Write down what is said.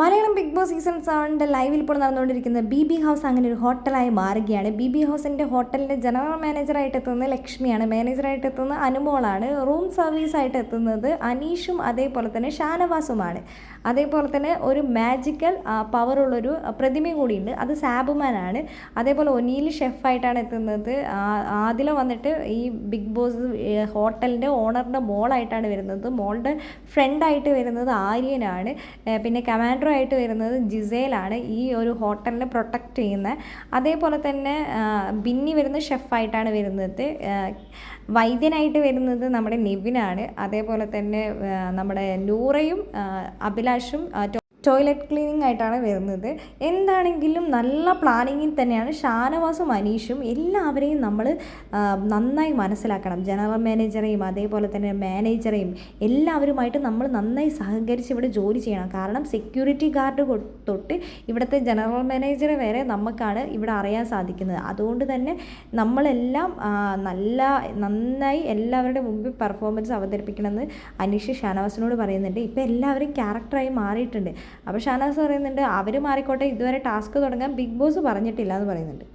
Malayalam Bigg Boss season സെവന്റെ ലൈവിൽ ഇപ്പോൾ നടന്നുകൊണ്ടിരിക്കുന്ന ബി ബി ഹൗസ് അങ്ങനെ ഒരു ഹോട്ടലായി മാറുകയാണ്. ബി ബി ഹൗസിന്റെ ഹോട്ടലിന്റെ ജനറൽ മാനേജറായിട്ട് എത്തുന്നത് ലക്ഷ്മിയാണ്. മാനേജറായിട്ട് എത്തുന്നത് അനുമോളാണ്. റൂം സർവീസായിട്ട് എത്തുന്നത് അനീഷും അതേപോലെ തന്നെ ഷാനവാസുമാണ്. അതേപോലെ തന്നെ ഒരു മാജിക്കൽ പവറുള്ളൊരു പ്രതിമ കൂടിയുണ്ട്. അത് സാബുമാനാണ്. അതേപോലെ ഒനീൽ ഷെഫായിട്ടാണ് എത്തുന്നത്. ആദില വന്നിട്ട് ഈ ബിഗ് ബോസ് ഹോട്ടലിന്റെ ഓണറിന്റെ മോളായിട്ടാണ് വരുന്നത്. മോളുടെ ഫ്രണ്ടായിട്ട് വരുന്നത് ആര്യനാണ്. പിന്നെ പിന്നെ കമാൻഡർ ആയിട്ട് വരുന്നത് ജിസേലാണ് ഈ ഒരു ഹോട്ടലിനെ പ്രൊട്ടക്റ്റ് ചെയ്യുന്നത് അതേപോലെ തന്നെ ബിന്നി വരുന്ന ഷെഫായിട്ടാണ് വരുന്നത്. വൈദ്യനായിട്ട് വരുന്നത് നമ്മുടെ നിവിനാണ്. അതേപോലെ തന്നെ നമ്മുടെ നൂറയും അഭിലാഷും ടോയ്ലറ്റ് ക്ലീനിങ് ആയിട്ടാണ് വരുന്നത്. എന്താണെങ്കിലും നല്ല പ്ലാനിങ്ങിൽ തന്നെയാണ് ഷാനവാസും അനീഷും എല്ലാവരെയും നമ്മൾ നന്നായി മനസ്സിലാക്കണം. ജനറൽ മാനേജറെയും അതേപോലെ തന്നെ മാനേജറെയും എല്ലാവരുമായിട്ട് നമ്മൾ നന്നായി സഹകരിച്ച് ഇവിടെ ജോലി ചെയ്യണം. കാരണം സെക്യൂരിറ്റി ഗാർഡ് തൊട്ട് ഇവിടുത്തെ ജനറൽ മാനേജറെ വരെ നമുക്കാണ് ഇവിടെ അറിയാൻ സാധിക്കുന്നത്. അതുകൊണ്ട് തന്നെ നമ്മളെല്ലാം നല്ല നന്നായി എല്ലാവരുടെ മുമ്പിൽ പെർഫോമൻസ് അവതരിപ്പിക്കണമെന്ന് അനീഷ് ഷാനവാസിനോട് പറയുന്നുണ്ട്. ഇപ്പോൾ എല്ലാവരും ക്യാരക്ടറായി മാറിയിട്ടുണ്ട്. അപ്പോൾ ഷാനാസ് പറയുന്നുണ്ട് അവർ മാറിക്കോട്ടെ ഇതുവരെ ടാസ്ക് തുടങ്ങാൻ ബിഗ് ബോസ് പറഞ്ഞിട്ടില്ല എന്ന് പറയുന്നുണ്ട്.